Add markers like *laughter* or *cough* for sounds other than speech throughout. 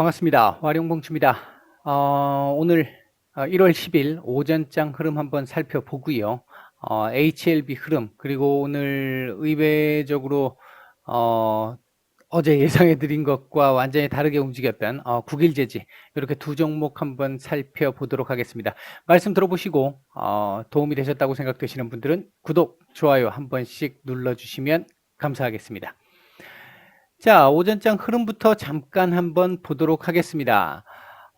반갑습니다. 와룡봉추입니다. 어, 오늘 1월 10일 오전장 흐름 한번 살펴보고요. 어, HLB 흐름 그리고 오늘 의외적으로 어, 어제 예상해 드린 것과 완전히 다르게 움직였던 어, 국일제지 이렇게 두 종목 한번 살펴보도록 하겠습니다. 말씀 들어보시고 어, 도움이 되셨다고 생각되시는 분들은 구독, 좋아요 한 번씩 눌러주시면 감사하겠습니다. 자, 오전장 흐름부터 잠깐 한번 보도록 하겠습니다.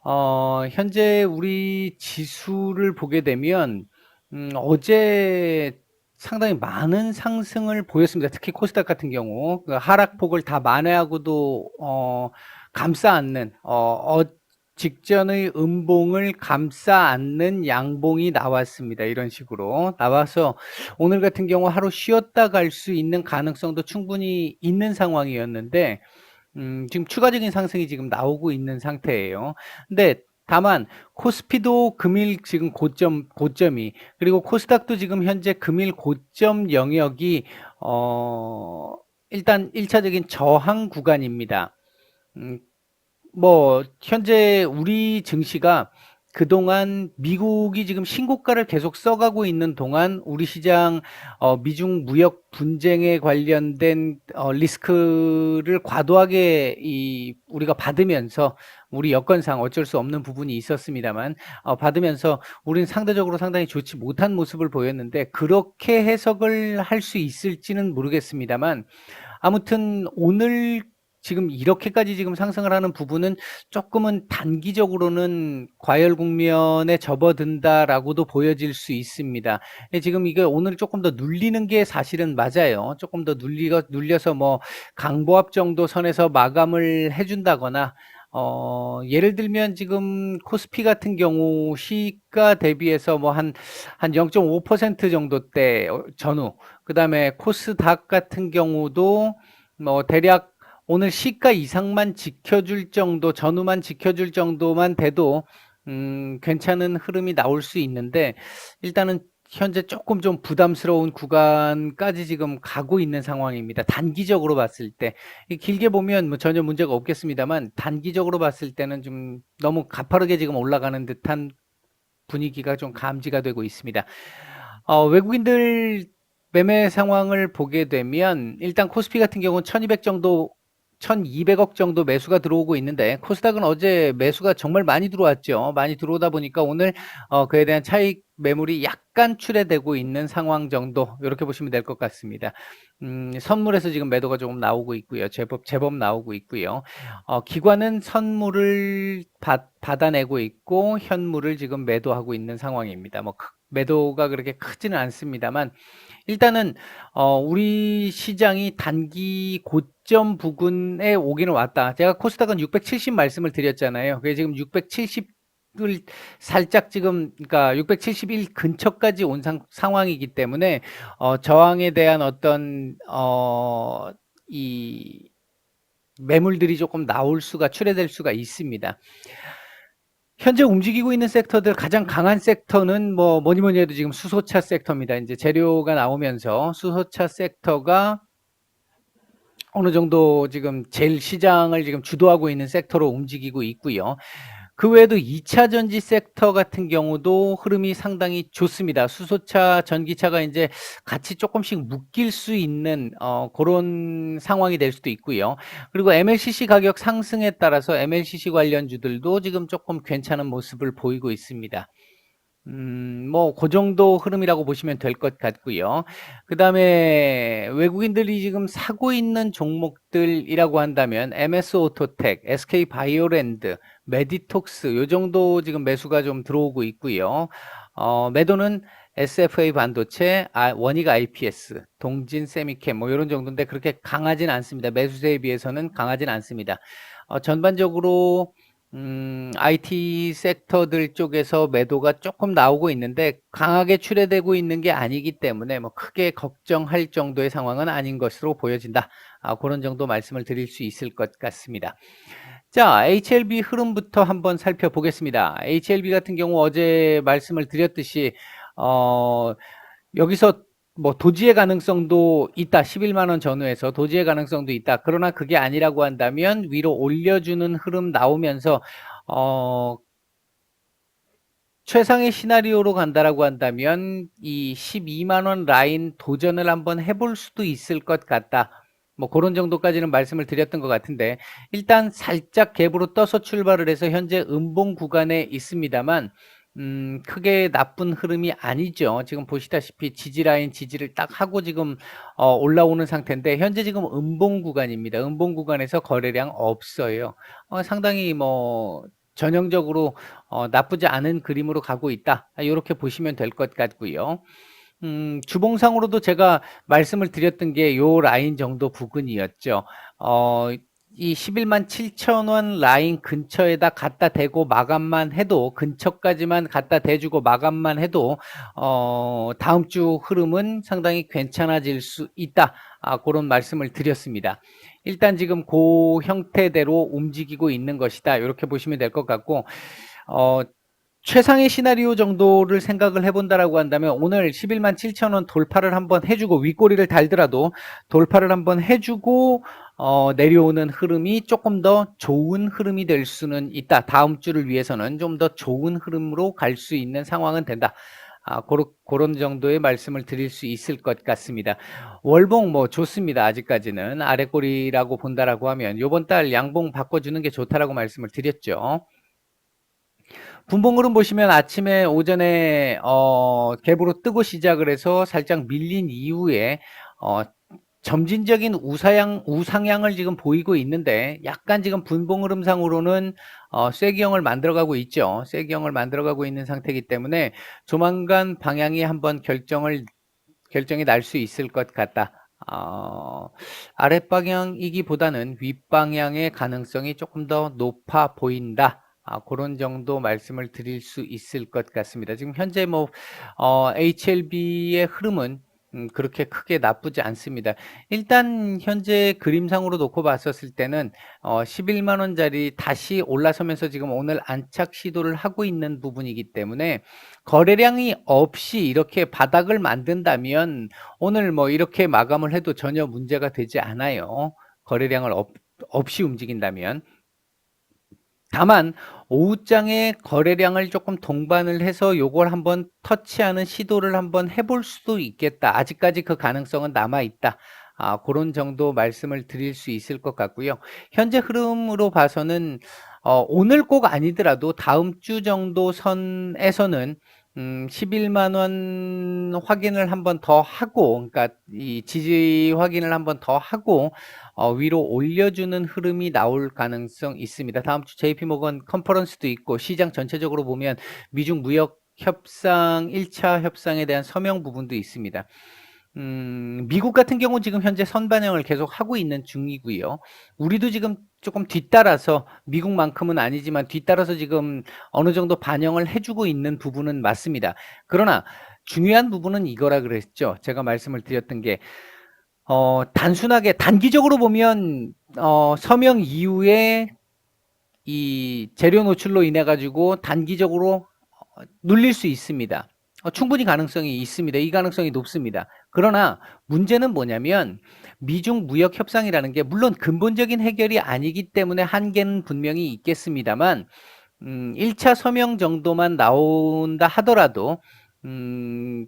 어, 현재 우리 지수를 보게 되면, 음, 어제 상당히 많은 상승을 보였습니다. 특히 코스닥 같은 경우. 그 하락폭을 다 만회하고도, 어, 감싸 안는, 어, 어, 직전의 음봉을 감싸 안는 양봉이 나왔습니다. 이런 식으로 나와서 오늘 같은 경우 하루 쉬었다 갈 수 있는 가능성도 충분히 있는 상황이었는데 음, 지금 추가적인 상승이 지금 나오고 있는 상태예요. 근데 다만 코스피도 금일 지금 고점 고점이 그리고 코스닥도 지금 현재 금일 고점 영역이 어 일단 1차적인 저항 구간입니다. 음, 뭐 현재 우리 증시가 그동안 미국이 지금 신고가를 계속 써가고 있는 동안 우리 시장 어, 미중 무역 분쟁에 관련된 어, 리스크를 과도하게 이 우리가 받으면서 우리 여건상 어쩔 수 없는 부분이 있었습니다만 어, 받으면서 우리는 상대적으로 상당히 좋지 못한 모습을 보였는데 그렇게 해석을 할 수 있을지는 모르겠습니다만 아무튼 오늘 지금 이렇게까지 지금 상승을 하는 부분은 조금은 단기적으로는 과열 국면에 접어든다라고도 보여질 수 있습니다. 예, 지금 이게 오늘 조금 더 눌리는 게 사실은 맞아요. 조금 더 눌리가 눌려서 뭐 강보합 정도 선에서 마감을 해준다거나 어, 예를 들면 지금 코스피 같은 경우 시가 대비해서 뭐 한, 한 0.5% 정도 대 어, 전후, 그 다음에 코스닥 같은 경우도 뭐 대략 오늘 시가 이상만 지켜줄 정도, 전후만 지켜줄 정도만 돼도 음, 괜찮은 흐름이 나올 수 있는데 일단은 현재 조금 좀 부담스러운 구간까지 지금 가고 있는 상황입니다. 단기적으로 봤을 때 길게 보면 뭐 전혀 문제가 없겠습니다만 단기적으로 봤을 때는 좀 너무 가파르게 지금 올라가는 듯한 분위기가 좀 감지가 되고 있습니다. 어, 외국인들 매매 상황을 보게 되면 일단 코스피 같은 경우는 1200 정도 1200억 정도 매수가 들어오고 있는데 코스닥은 어제 매수가 정말 많이 들어왔죠. 많이 들어오다 보니까 오늘 어, 그에 대한 차익 매물이 약간 출해되고 있는 상황 정도 이렇게 보시면 될 것 같습니다. 음, 선물에서 지금 매도가 조금 나오고 있고요. 제법 제법 나오고 있고요. 어, 기관은 선물을 받, 받아내고 있고 현물을 지금 매도하고 있는 상황입니다. 뭐 매도가 그렇게 크지는 않습니다만 일단은 어, 우리 시장이 단기 고점 부근에 오기는 왔다. 제가 코스닥은 670 말씀을 드렸잖아요. 그게 지금 670 을 살짝 지금 그러니까 671 근처까지 온 상, 상황이기 때문에 어, 저항에 대한 어떤 어, 이 매물들이 조금 나올 수가 출해될 수가 있습니다. 현재 움직이고 있는 섹터들 가장 강한 섹터는 뭐 뭐니 뭐니 해도 지금 수소차 섹터입니다. 이제 재료가 나오면서 수소차 섹터가 어느 정도 지금 제일 시장을 지금 주도하고 있는 섹터로 움직이고 있고요. 그 외에도 2차 전지 섹터 같은 경우도 흐름이 상당히 좋습니다. 수소차, 전기차가 이제 같이 조금씩 묶일 수 있는 어, 그런 상황이 될 수도 있고요. 그리고 MLCC 가격 상승에 따라서 MLCC 관련주들도 지금 조금 괜찮은 모습을 보이고 있습니다. 음, 뭐, 그 정도 흐름이라고 보시면 될 것 같고요. 그 다음에 외국인들이 지금 사고 있는 종목들이라고 한다면 MS 오토텍, SK 바이오랜드, 메디톡스, 요 정도 지금 매수가 좀 들어오고 있고요. 어, 매도는 SFA 반도체, 아, 원익 IPS, 동진 세미캠, 뭐 이런 정도인데 그렇게 강하진 않습니다. 매수세에 비해서는 강하진 않습니다. 어, 전반적으로 음, IT 섹터들 쪽에서 매도가 조금 나오고 있는데 강하게 출해되고 있는 게 아니기 때문에 뭐 크게 걱정할 정도의 상황은 아닌 것으로 보여진다. 아, 그런 정도 말씀을 드릴 수 있을 것 같습니다. 자, HLB 흐름부터 한번 살펴보겠습니다. HLB 같은 경우 어제 말씀을 드렸듯이 어, 여기서 뭐 도지의 가능성도 있다. 11만 원 전후에서 도지의 가능성도 있다. 그러나 그게 아니라고 한다면 위로 올려주는 흐름 나오면서 어 최상의 시나리오로 간다라고 한다면 이 12만 원 라인 도전을 한번 해볼 수도 있을 것 같다. 뭐 그런 정도까지는 말씀을 드렸던 것 같은데 일단 살짝 갭으로 떠서 출발을 해서 현재 음봉 구간에 있습니다만 음, 크게 나쁜 흐름이 아니죠. 지금 보시다시피 지지 라인 지지를 딱 하고 지금 어, 올라오는 상태인데 현재 지금 음봉 구간입니다. 음봉 구간에서 거래량 없어요. 어, 상당히 뭐 전형적으로 어, 나쁘지 않은 그림으로 가고 있다. 이렇게 보시면 될 것 같고요. 음, 주봉상으로도 제가 말씀을 드렸던 게 요 라인 정도 부근이었죠. 어, 이 11만 7천 원 라인 근처에다 갖다 대고 마감만 해도 근처까지만 갖다 대주고 마감만 해도 어, 다음 주 흐름은 상당히 괜찮아질 수 있다. 아, 그런 말씀을 드렸습니다. 일단 지금 그 형태대로 움직이고 있는 것이다. 이렇게 보시면 될 것 같고 어, 최상의 시나리오 정도를 생각을 해본다라고 한다면 오늘 11만 7천 원 돌파를 한번 해주고 윗꼬리를 달더라도 돌파를 한번 해주고 어, 내려오는 흐름이 조금 더 좋은 흐름이 될 수는 있다. 다음 주를 위해서는 좀 더 좋은 흐름으로 갈 수 있는 상황은 된다. 아, 그런, 그런 정도의 말씀을 드릴 수 있을 것 같습니다. 월봉 뭐 좋습니다. 아직까지는 아래꼬리라고 본다라고 하면 요번 달 양봉 바꿔주는 게 좋다라고 말씀을 드렸죠. 분봉 흐름 보시면 아침에 오전에 어, 갭으로 뜨고 시작을 해서 살짝 밀린 이후에 어, 점진적인 우사양, 우상향을 지금 보이고 있는데 약간 지금 분봉 흐름상으로는 어, 쐐기형을 만들어가고 있죠. 쐐기형을 만들어가고 있는 상태이기 때문에 조만간 방향이 한번 결정을 결정이 날 수 있을 것 같다. 어, 아랫 방향이기보다는 윗 방향의 가능성이 조금 더 높아 보인다. 아, 그런 정도 말씀을 드릴 수 있을 것 같습니다. 지금 현재 뭐 어, HLB의 흐름은 음, 그렇게 크게 나쁘지 않습니다. 일단 현재 그림상으로 놓고 봤었을 때는 어, 11만 원짜리 다시 올라서면서 지금 오늘 안착 시도를 하고 있는 부분이기 때문에 거래량이 없이 이렇게 바닥을 만든다면 오늘 뭐 이렇게 마감을 해도 전혀 문제가 되지 않아요. 거래량을 없, 없이 움직인다면 다만 오후장에 거래량을 조금 동반을 해서 요걸 한번 터치하는 시도를 한번 해볼 수도 있겠다. 아직까지 그 가능성은 남아 있다. 아, 그런 정도 말씀을 드릴 수 있을 것 같고요. 현재 흐름으로 봐서는 어, 오늘 꼭 아니더라도 다음 주 정도 선에서는 음, 11만 원 확인을 한번 더 하고, 그러니까 이 지지 확인을 한번 더 하고, 어, 위로 올려주는 흐름이 나올 가능성 있습니다. 다음 주 JP 모건 컨퍼런스도 있고, 시장 전체적으로 보면 미중 무역 협상, 1차 협상에 대한 서명 부분도 있습니다. 음, 미국 같은 경우 지금 현재 선반영을 계속 하고 있는 중이고요. 우리도 지금 조금 뒤따라서 미국만큼은 아니지만 뒤따라서 지금 어느 정도 반영을 해주고 있는 부분은 맞습니다. 그러나 중요한 부분은 이거라 그랬죠. 제가 말씀을 드렸던 게 어, 단순하게 단기적으로 보면 어, 서명 이후에 이 재료 노출로 인해 가지고 단기적으로 어, 눌릴 수 있습니다. 어, 충분히 가능성이 있습니다. 이 가능성이 높습니다. 그러나 문제는 뭐냐면 미중 무역 협상이라는 게 물론 근본적인 해결이 아니기 때문에 한계는 분명히 있겠습니다만 음, 1차 서명 정도만 나온다 하더라도 음,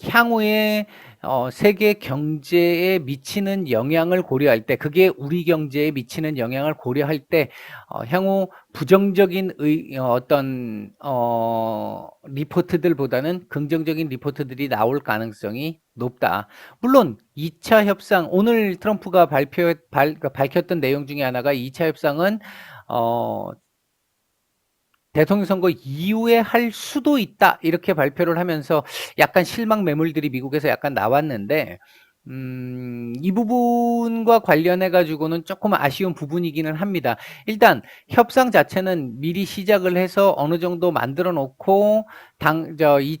향후에 어, 세계 경제에 미치는 영향을 고려할 때, 그게 우리 경제에 미치는 영향을 고려할 때, 어, 향후 부정적인 의, 어, 어떤 어, 리포트들보다는 긍정적인 리포트들이 나올 가능성이 높다. 물론 2차 협상 오늘 트럼프가 발표 발, 밝혔던 내용 중에 하나가 2차 협상은 어, 대통령 선거 이후에 할 수도 있다 이렇게 발표를 하면서 약간 실망 매물들이 미국에서 약간 나왔는데 음, 이 부분과 관련해 가지고는 조금 아쉬운 부분이기는 합니다. 일단 협상 자체는 미리 시작을 해서 어느 정도 만들어 놓고 당 저 이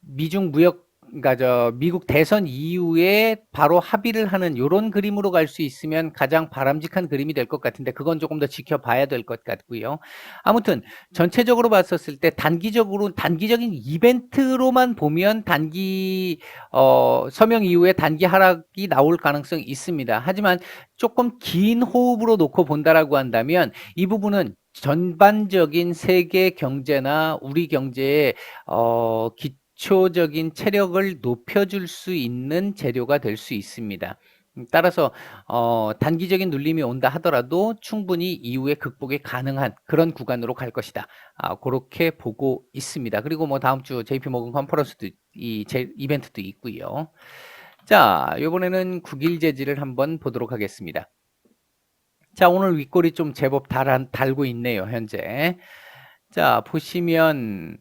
미중 무역 그러니까 저 미국 대선 이후에 바로 합의를 하는 요런 그림으로 갈 수 있으면 가장 바람직한 그림이 될 것 같은데 그건 조금 더 지켜봐야 될 것 같고요. 아무튼 전체적으로 봤었을 때 단기적으로 단기적인 이벤트로만 보면 단기 어 서명 이후에 단기 하락이 나올 가능성이 있습니다. 하지만 조금 긴 호흡으로 놓고 본다라고 한다면 이 부분은 전반적인 세계 경제나 우리 경제의 어 기 초적인 체력을 높여줄 수 있는 재료가 될 수 있습니다. 음, 따라서 어 단기적인 눌림이 온다 하더라도 충분히 이후에 극복이 가능한 그런 구간으로 갈 것이다. 아 고렇게 보고 있습니다. 그리고 뭐 다음 주 JP 모건 컨퍼런스도 이 제 이벤트도 있고요. 자, 요번에는 국일 재지를 한번 보도록 하겠습니다. 자, 오늘 윗골이 좀 제법 달, 달고 있네요, 현재. 자, 보시면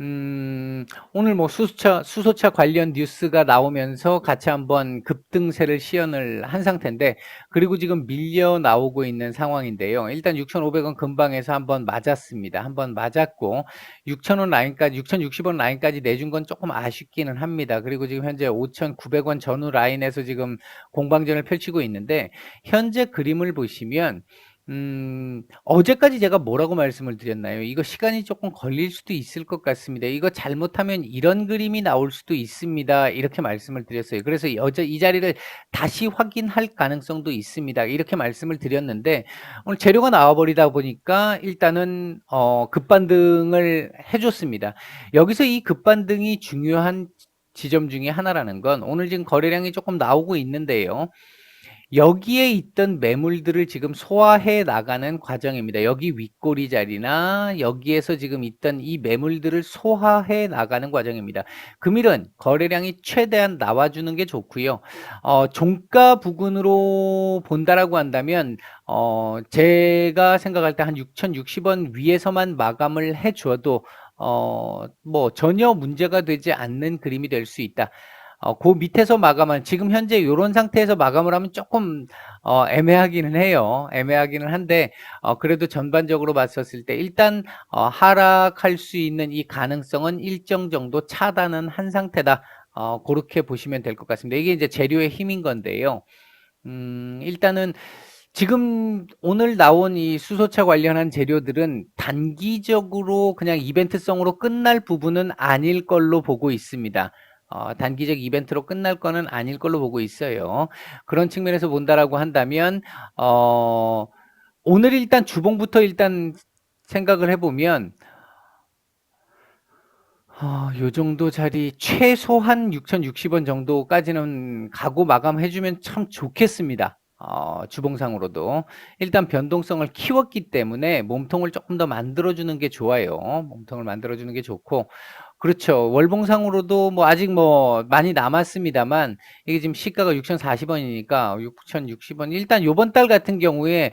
음, 오늘 뭐 수소차, 수소차 관련 뉴스가 나오면서 같이 한번 급등세를 시연을 한 상태인데, 그리고 지금 밀려 나오고 있는 상황인데요. 일단 6,500원 근방에서 한번 맞았습니다. 한번 맞았고, 6,000원 라인까지, 6,060원 라인까지 내준 건 조금 아쉽기는 합니다. 그리고 지금 현재 5,900원 전후 라인에서 지금 공방전을 펼치고 있는데, 현재 그림을 보시면, 음, 어제까지 제가 뭐라고 말씀을 드렸나요? 이거 시간이 조금 걸릴 수도 있을 것 같습니다. 이거 잘못하면 이런 그림이 나올 수도 있습니다. 이렇게 말씀을 드렸어요. 그래서 어제 이 자리를 다시 확인할 가능성도 있습니다. 이렇게 말씀을 드렸는데 오늘 재료가 나와 버리다 보니까 일단은 어, 급반등을 해 줬습니다. 여기서 이 급반등이 중요한 지점 중에 하나라는 건 오늘 지금 거래량이 조금 나오고 있는데요. 여기에 있던 매물들을 지금 소화해 나가는 과정입니다. 여기 윗꼬리 자리나 여기에서 지금 있던 이 매물들을 소화해 나가는 과정입니다. 금일은 거래량이 최대한 나와주는 게 좋고요. 어, 종가 부근으로 본다라고 한다면 어, 제가 생각할 때 한 6,060원 위에서만 마감을 해줘도 어, 뭐 전혀 문제가 되지 않는 그림이 될 수 있다. 어, 그 밑에서 마감한 지금 현재 이런 상태에서 마감을 하면 조금 어, 애매하기는 해요. 애매하기는 한데 어, 그래도 전반적으로 봤었을 때 일단 어, 하락할 수 있는 이 가능성은 일정 정도 차단은 한 상태다. 어, 그렇게 보시면 될 것 같습니다. 이게 이제 재료의 힘인 건데요. 음, 일단은 지금 오늘 나온 이 수소차 관련한 재료들은 단기적으로 그냥 이벤트성으로 끝날 부분은 아닐 걸로 보고 있습니다. 어, 단기적 이벤트로 끝날 거는 아닐 걸로 보고 있어요. 그런 측면에서 본다라고 한다면 어, 오늘 일단 주봉부터 일단 생각을 해보면 어, 요 정도 자리 최소한 6,060원 정도까지는 가고 마감해주면 참 좋겠습니다. 어, 주봉상으로도 일단 변동성을 키웠기 때문에 몸통을 조금 더 만들어주는 게 좋아요. 몸통을 만들어주는 게 좋고 그렇죠. 월봉상으로도 뭐 아직 뭐 많이 남았습니다만 이게 지금 시가가 6,040 원이니까 6,060 원. 일단 요번 달 같은 경우에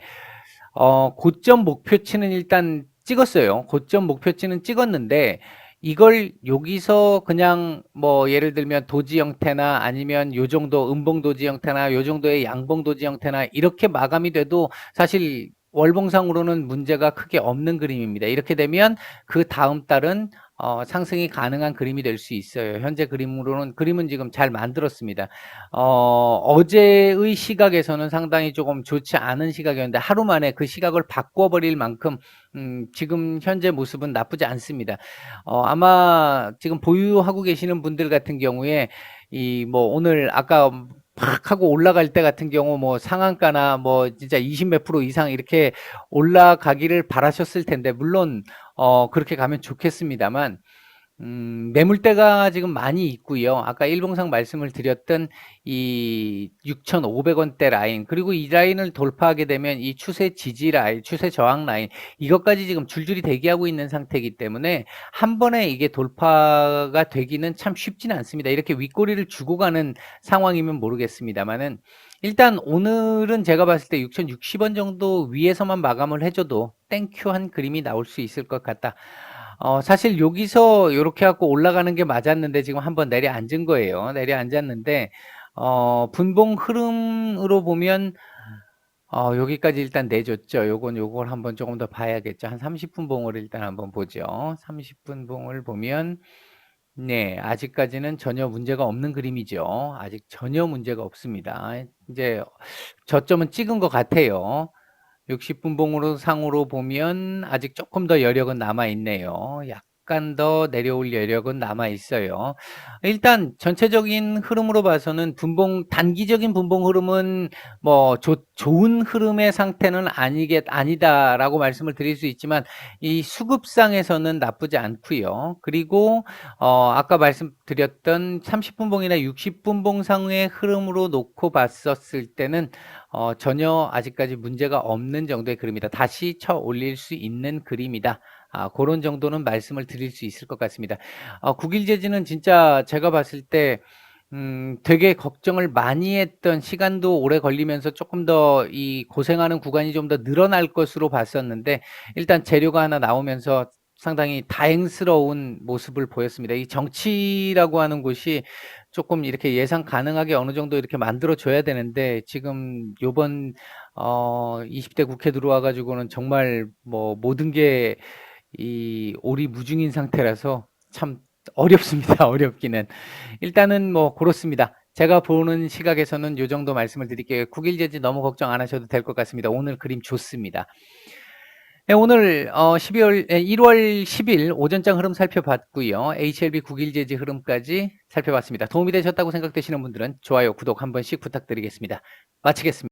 어 고점 목표치는 일단 찍었어요. 고점 목표치는 찍었는데 이걸 여기서 그냥 뭐 예를 들면 도지 형태나 아니면 요 정도 음봉 도지 형태나 요 정도의 양봉 도지 형태나 이렇게 마감이 돼도 사실 월봉상으로는 문제가 크게 없는 그림입니다. 이렇게 되면 그 다음 달은 어, 상승이 가능한 그림이 될 수 있어요. 현재 그림으로는 그림은 지금 잘 만들었습니다. 어, 어제의 시각에서는 상당히 조금 좋지 않은 시각이었는데 하루 만에 그 시각을 바꿔버릴 만큼 음, 지금 현재 모습은 나쁘지 않습니다. 어, 아마 지금 보유하고 계시는 분들 같은 경우에 이 뭐 오늘 아까 팍 하고 올라갈 때 같은 경우 뭐 상한가나 뭐 진짜 20몇 프로 이상 이렇게 올라가기를 바라셨을 텐데 물론 어 그렇게 가면 좋겠습니다만 음, 매물대가 지금 많이 있고요. 아까 일봉상 말씀을 드렸던 이 6,500 원대 라인 그리고 이 라인을 돌파하게 되면 이 추세 지지 라인, 추세 저항 라인 이것까지 지금 줄줄이 대기하고 있는 상태이기 때문에 한 번에 이게 돌파가 되기는 참 쉽지는 않습니다. 이렇게 윗꼬리를 주고 가는 상황이면 모르겠습니다만은 일단 오늘은 제가 봤을 때 6,060원 정도 위에서만 마감을 해줘도 땡큐한 그림이 나올 수 있을 것 같다. 어, 사실 여기서 이렇게 갖고 올라가는 게 맞았는데 지금 한번 내려앉은 거예요. 내려앉았는데 어, 분봉 흐름으로 보면 어, 여기까지 일단 내줬죠. 요건 요걸 한번 조금 더 봐야겠죠. 한 30분 봉을 일단 한번 보죠. 30분 봉을 보면 네. 아직까지는 전혀 문제가 없는 그림이죠. 아직 전혀 문제가 없습니다. 이제 저점은 찍은 것 같아요. 60분 봉으로 상으로 보면 아직 조금 더 여력은 남아 있네요. 약 간 더 내려올 여력은 남아 있어요. 일단 전체적인 흐름으로 봐서는 분봉 단기적인 분봉 흐름은 뭐 좋- 좋은 흐름의 상태는 아니겠 아니다라고 말씀을 드릴 수 있지만 이 수급상에서는 나쁘지 않고요. 그리고 어 아까 말씀드렸던 30분봉이나 60분봉 상의 흐름으로 놓고 봤었을 때는 어 전혀 아직까지 문제가 없는 정도의 그림이다. 다시 쳐 올릴 수 있는 그림이다. 아 고런 정도는 말씀을 드릴 수 있을 것 같습니다. 어 국일제지는 진짜 제가 봤을 때 음 되게 걱정을 많이 했던 시간도 오래 걸리면서 조금 더 이 고생하는 구간이 좀 더 늘어날 것으로 봤었는데 일단 재료가 하나 나오면서 상당히 다행스러운 모습을 보였습니다. 이 정치라고 하는 곳이 조금 이렇게 예상 가능하게 어느 정도 이렇게 만들어 줘야 되는데 지금 요번 어 20대 국회 들어와 가지고는 정말 뭐 모든 게 이 오리 무중인 상태라서 참 어렵습니다. *laughs* 어렵기는. 일단은 뭐 그렇습니다. 제가 보는 시각에서는 요 정도 말씀을 드릴게요. 국일제지 너무 걱정 안 하셔도 될 것 같습니다. 오늘 그림 좋습니다. 네, 오늘 어 12월 1월 10일 오전장 흐름 살펴봤고요. HLB 국일제지 흐름까지 살펴봤습니다. 도움이 되셨다고 생각되시는 분들은 좋아요, 구독 한 번씩 부탁드리겠습니다. 마치겠습니다.